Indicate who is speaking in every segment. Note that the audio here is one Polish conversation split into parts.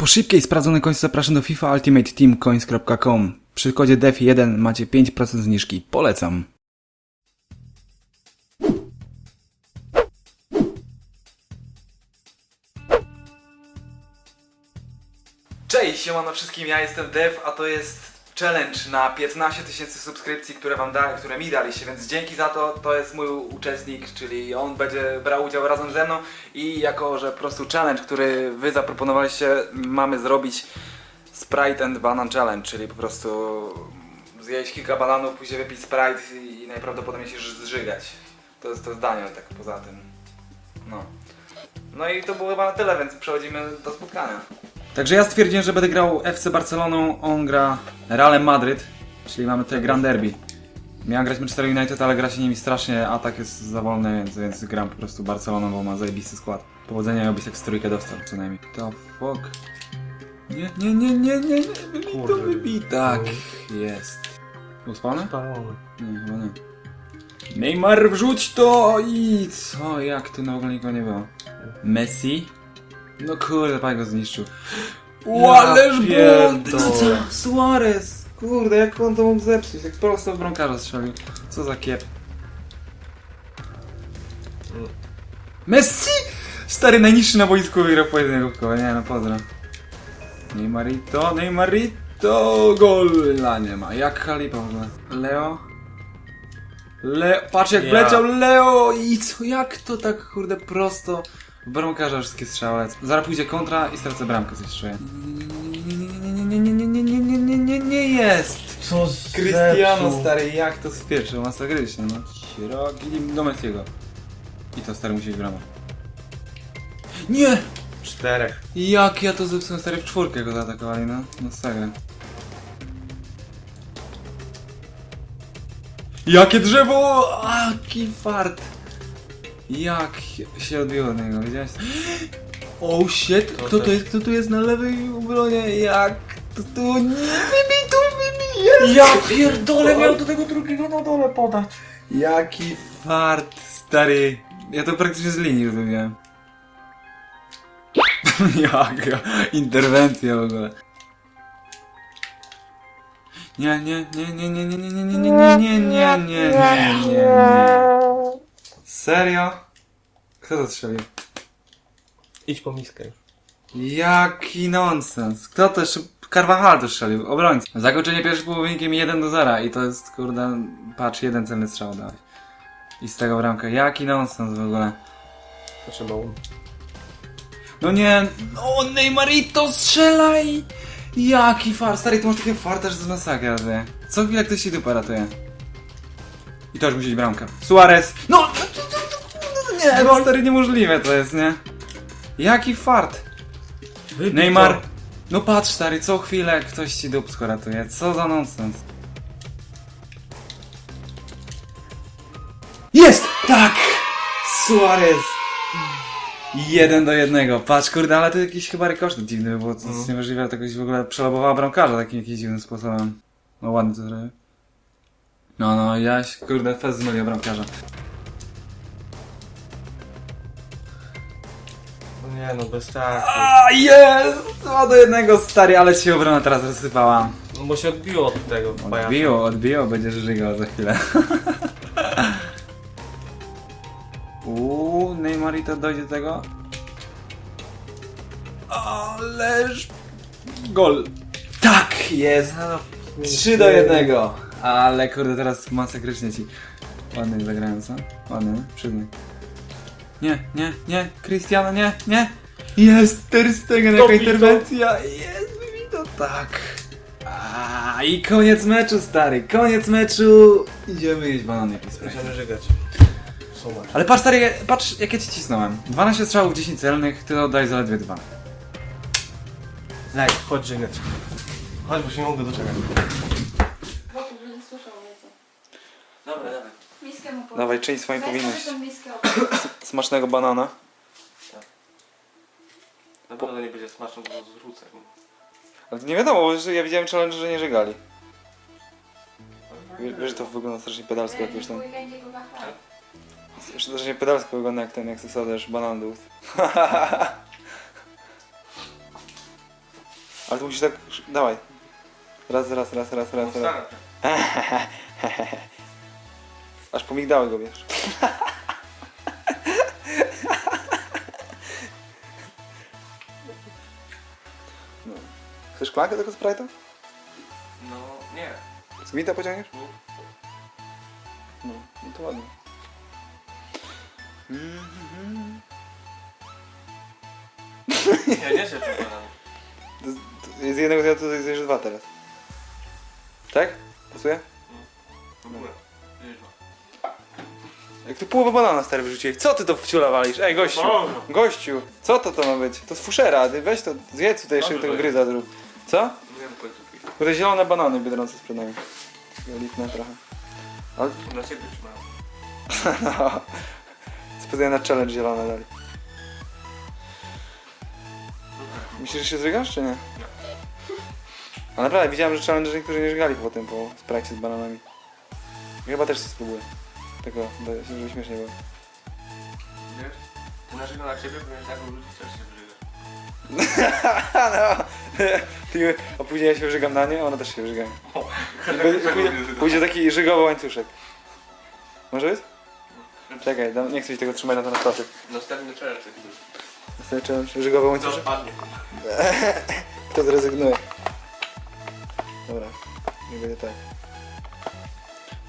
Speaker 1: Po szybkiej sprawdzonej końcu zapraszam do FIFA Ultimate Team Coins.com. Przy kodzie DEF1 macie 5% zniżki. Polecam. Cześć, siemano wszystkim, ja jestem Dev, a to jest challenge na 15 tysięcy subskrypcji, które wam da, które mi daliście, więc dzięki za to, to jest mój uczestnik, czyli on będzie brał udział razem ze mną i jako, że po prostu challenge, który wy zaproponowaliście, mamy zrobić Sprite and Banan Challenge, czyli po prostu zjeść kilka bananów, później wypić Sprite i najprawdopodobniej się zżygać. To jest to zdanie, tak poza tym. No. No i to było chyba na tyle, więc przechodzimy do spotkania. Także ja stwierdziłem, że będę grał FC Barceloną, on gra Realem Madryt, czyli mamy tutaj Grand Derby. Miałem grać Manchester United, ale gra się nimi strasznie, atak jest za wolny, więc, więc gram po prostu Barceloną, bo ma zajebisty skład. Powodzenia i Obisek z trójkę dostał co najmniej. The fuck? Nie, nie, nie, nie, nie, nie, to,
Speaker 2: Kurde.
Speaker 1: wybij. Tak, jest. Uspany?
Speaker 2: Spalony.
Speaker 1: Nie, chyba nie. Neymar wrzuć to i co, jak ty no w ogóle nikogo nie było? Messi? No kurde, pan go zniszczył.
Speaker 2: Ja
Speaker 1: Ależ błąd! No co? Suarez! Kurde, jak on to mógł zepsuć? Jak prosto w bramkarza strzelił. Co za kiep. Messi! Stary, najniższy na boisku wygrał pojedynek koło. Nie no, pozdro. Neymarito, Neymarito! Gola nie ma. Jak Halipa w ogóle. Leo? Leo, patrz jak
Speaker 2: Ja.
Speaker 1: wleciał Leo i co, jak to tak kurde prosto bramkarza wszystkie strzały. Zaraz pójdzie kontra i stracę bramkę coś czuję. Nie, nie, nie, nie, nie, nie, nie, nie, nie, jest!
Speaker 2: Co z
Speaker 1: Cristiano stary, jak to spieprzył, masakrycznie no. Śrogi do Messiego. I to stary musi być brama. Nie!
Speaker 2: Czterech.
Speaker 1: Jak ja to zepsułem stary w czwórkę go zaatakowali, no. No sagra. Jakie drzewo! Jaki fart! Jak się odbiło od niego, widziałeś? Oh shit!
Speaker 2: To
Speaker 1: Kto to jest? Kto tu jest na lewej obronie? Jak to tu nie wybij tu wybij jest!
Speaker 2: Ja pierdolę, miał do tego drugiego na dole podać.
Speaker 1: Jaki fart, stary. Ja to praktycznie z linii już wymiałem. Jaka interwencja w ogóle. Nie, nie, nie, nie, nie, nie, nie, nie, nie, nie, nie, nie, nie, nie, nie, nie, nie. Serio? Kto to strzelił?
Speaker 2: Idź po miskę już.
Speaker 1: Jaki nonsens. Kto to jeszcze... Carvajal to strzelił, obrońca. Zakończenie pierwszym pół wynikiem 1 do 0 i to jest, kurde, patrz, jeden celny strzał dałeś. I z tego bramka. Jaki nonsens w ogóle.
Speaker 2: To trzeba um.
Speaker 1: No nie, no Neymarito strzelaj! Jaki far, stary, ty masz takie farta, że to masakra, wie. Co chwilę ktoś ci dupę ratuje. I to już musi być bramka. Suarez! No! no Nie, no stary, niemożliwe to jest, nie? Jaki fart!
Speaker 2: Wybij
Speaker 1: Neymar!
Speaker 2: to.
Speaker 1: No patrz stary, co chwilę ktoś ci dupsko ratuje. Co za nonsens. Jest! Tak! Suarez! Jeden do jednego. Patrz, kurde, ale to jakiś chyba rekoszty dziwny, bo to jest
Speaker 2: Mhm.
Speaker 1: niemożliwe, jakoś w ogóle przelobowała bramkarza takim jakimś dziwnym sposobem. No ładnie to zrobił. No, no, jaś, kurde, fez zmylił bramkarza.
Speaker 2: Nie no, bez tak.
Speaker 1: A, jest! Dwa do jednego, stary, ale ci obrona teraz rozsypała.
Speaker 2: No bo się odbiło od tego pajaca.
Speaker 1: Odbiło, odbiło, będziesz żygał za chwilę. Uuu, Neymarito dojdzie do tego. Ależ... Gol. Tak, jest.
Speaker 2: No,
Speaker 1: 3 do 1. Ale kurde, teraz masakrycznie ci. Ładnie zagrałem, co? Nie? przyznaj. Nie, nie, nie, Cristiano, nie, nie. Jest Ter Stegen, jaka interwencja. Jest, wybij to tak. A, I koniec meczu, stary, koniec meczu. Idziemy jeść banany.
Speaker 2: Będziemy żygać. Sumacz.
Speaker 1: Ale patrz, stary, patrz, jak ja ci cisnąłem. 12 strzałów, 10 celnych, ty oddaj zaledwie 2.
Speaker 2: Lej, chodź żygać. Chodź, bo się nie mogę doczekać. Dobra, dawaj.
Speaker 3: Miskę mu powiedz.
Speaker 1: Dawaj, czyń swoją
Speaker 3: Weź sobie
Speaker 1: powinność.
Speaker 3: miskę
Speaker 1: Smacznego banana.
Speaker 2: Na pewno nie będzie smaczne, bo zrzucę.
Speaker 1: Ale nie wiadomo, bo ja widziałem challenge, że nie żegali. Wie- Wiesz, że to wygląda strasznie pedalsko jak już
Speaker 3: wachlarz.
Speaker 1: Strasznie pedalsko wygląda jak ten, jak zasadasz banan do ust. Ale tu musisz tak... Dawaj. Raz, raz, raz, raz, raz, raz. Aż pomigdały go, wiesz. Chcesz szklankę tego Sprite'a?
Speaker 2: No, nie.
Speaker 1: Z Wita pociągniesz?
Speaker 2: No.
Speaker 1: No, no to ładnie. Mhm.
Speaker 2: Ja nie się banana.
Speaker 1: To- to Z jednego zjadł, to zjesz dwa teraz. Tak? Pasuje?
Speaker 2: W ogóle. Nie ma.
Speaker 1: Jak ty połowę banana stary wyrzuciłeś, co ty to wciula walisz? Ej, gościu! Gościu! Co to to ma być? To z fuszera, ty weź to, zjedz tutaj jeszcze
Speaker 2: Dobrze,
Speaker 1: tego gryza zrób. Co?
Speaker 2: Nie wiem końcówki.
Speaker 1: Które zielone banany Biedronce sprzedają. Lipne trochę. Ale
Speaker 2: Dla ciebie trzymają.
Speaker 1: no. Sprzedają na challenge zielone dali. Myślisz, że się zrygasz, czy nie? A naprawdę, widziałem, że challenge niektórzy nie żgali po tym, po sprajcie z bananami. Chyba też spróbuję. Tylko, bo- żeby śmiesznie było.
Speaker 2: Wiesz? Ty narzekał na ciebie, ponieważ tak ludzi też się wyżyga.
Speaker 1: no. Ty, a później ja się wyżygam na nie, a one też się wyżygają. I będzie- Pójdzie, pójdzie taki żygowy łańcuszek. Może być? Czekaj, dam- nie chcę ci tego trzymać na ten statyw.
Speaker 2: Następny challenge
Speaker 1: challenge, żygowy
Speaker 2: Co
Speaker 1: łańcuszek?
Speaker 2: spadnie?
Speaker 1: Kto zrezygnuje? Dobra, nie będzie tak.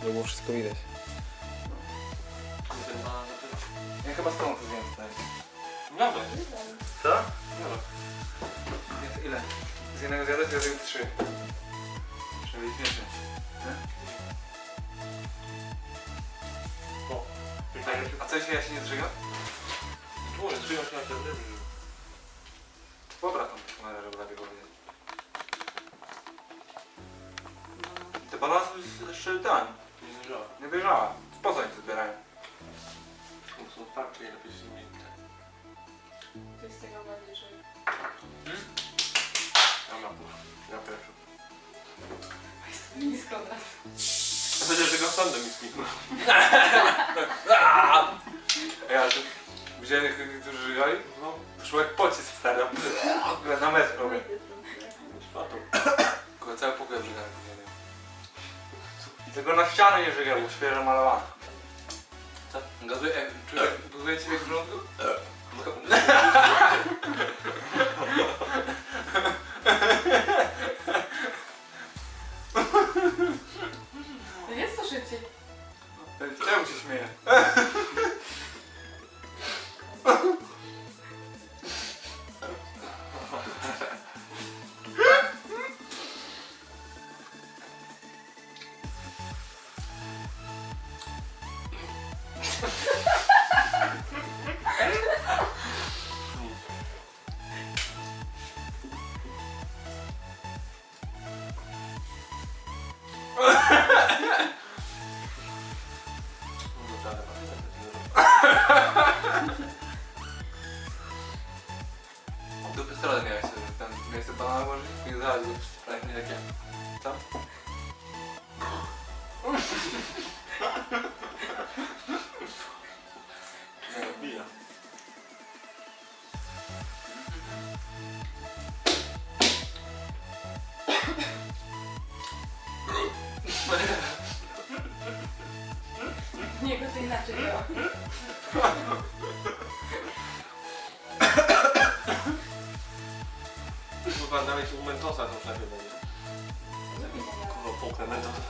Speaker 1: Żeby było wszystko widać.
Speaker 2: Tyle.
Speaker 1: Ja chyba z tą to zjem?
Speaker 2: Dobra.
Speaker 1: Jest ile? Z jednego zjadać, ja zjem trzy. Żeby być śmiesznie.
Speaker 2: O.
Speaker 1: A co jeśli ja się nie zżygam?
Speaker 2: Dłużej, trzyma się na ten ryby.
Speaker 1: Dobra tam kamerę, żeby lepiej powiedzieć. Te balans jeszcze ten,
Speaker 2: Nie zdążyła.
Speaker 1: nie dojrzała. Po co oni to zbierają?
Speaker 2: Są otwarte i lepiej się nie tak.
Speaker 3: To jest tego bardziej, że...
Speaker 2: Dobra, mów. Ja pierwszy.
Speaker 3: Nisko od razu.
Speaker 2: Będzie, że go sądem mi skipnął.
Speaker 1: Ej, ale to widziałem, jak którzy żygali?
Speaker 2: No,
Speaker 1: Szło jak pocisk stary. Na metr robię. Tylko cały pokój żygałem. Tylko na ścianę nie żygał, bo świeżo malowane.
Speaker 2: Co?
Speaker 1: Gazuje, e, czuje, buzuje ciebie w żołądku? Czemu się śmieje?
Speaker 2: No, żaden, ale
Speaker 1: Dupy strony miałeś sobie, tam miałeś sobie banana włożyć? Nie znalazł, tak nie takie.
Speaker 3: To inaczej działa.
Speaker 2: Kurwa, nawet u Mentosa to lepiej będzie. Kurwa, połknę Mentosa.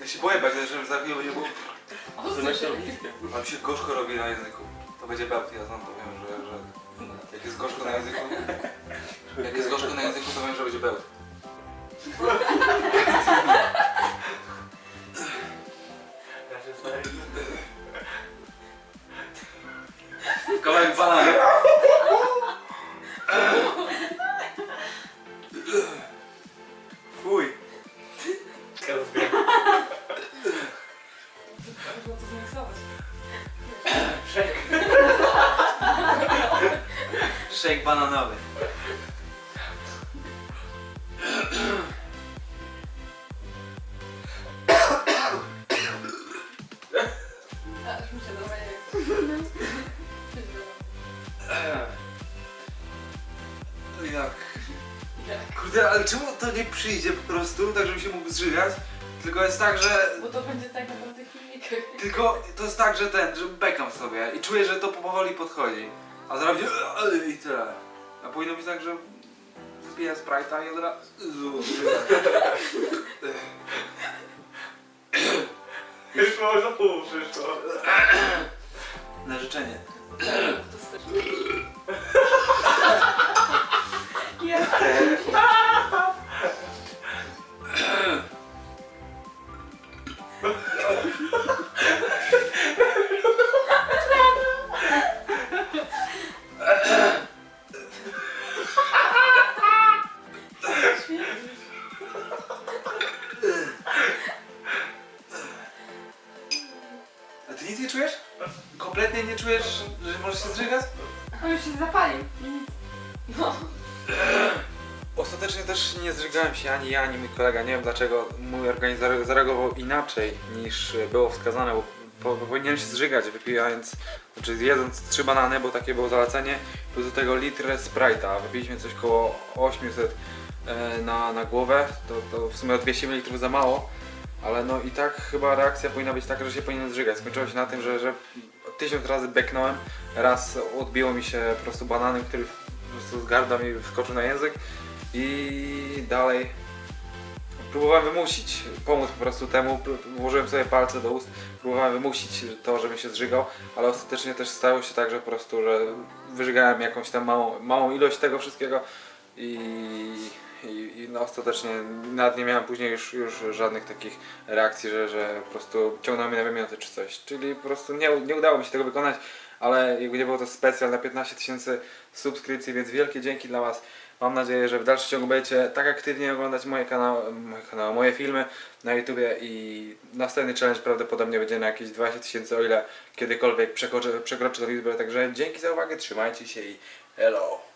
Speaker 1: Ja się boję, będzie, żeby za chwilę nie było. Mi się gorzko robi na języku. To będzie bełt, ja znam to wiem, że, że jak jest gorzko na języku, jak jest gorzko na języku, to wiem, że będzie bełt. Kawałek banana. Kurde, ale czemu to nie przyjdzie po prostu, tak żebym się mógł zżygać? Tylko jest tak, że...
Speaker 3: Bo to będzie tak naprawdę filmikach.
Speaker 1: Tylko to jest tak, że ten, że bekam sobie i czuję, że to powoli podchodzi. A zrobię i tyle. A powinno być tak, że wypiję Sprite'a i od razu...
Speaker 2: Już za pół przyszło.
Speaker 1: Na życzenie.
Speaker 3: To. Ja.
Speaker 1: ani ja, ani mój kolega. Nie wiem dlaczego mój organizm zare- zareagował inaczej niż było wskazane, bo, po, bo powinienem się zżygać wypijając, znaczy jedząc trzy banany, bo takie było zalecenie, plus do tego litr Sprite'a. Wypiliśmy coś koło 800 e, na, na głowę, to, to w sumie o 200 ml za mało, ale no i tak chyba reakcja powinna być taka, że się powinien zżygać. Skończyło się na tym, że, że tysiąc razy beknąłem, raz odbiło mi się po prostu bananem, który po prostu z gardła mi wskoczył na język i dalej próbowałem wymusić, pomóc po prostu temu, włożyłem sobie palce do ust, próbowałem wymusić to, żebym się zżygał, ale ostatecznie też stało się tak, że po prostu, że wyżygałem jakąś tam małą, małą ilość tego wszystkiego i, i, i no ostatecznie nawet nie miałem później już, już żadnych takich reakcji, że, że po prostu ciągnął mnie na wymioty czy coś, czyli po prostu nie, nie udało mi się tego wykonać, ale jakby nie było to specjal na 15 tysięcy subskrypcji, więc wielkie dzięki dla Was. Mam nadzieję, że w dalszym ciągu będziecie tak aktywnie oglądać moje kanały, moje, kanały, moje filmy na YouTubie i następny challenge prawdopodobnie będzie na jakieś 20 tysięcy, o ile kiedykolwiek przekroczy tę liczbę. Także dzięki za uwagę, trzymajcie się i hello!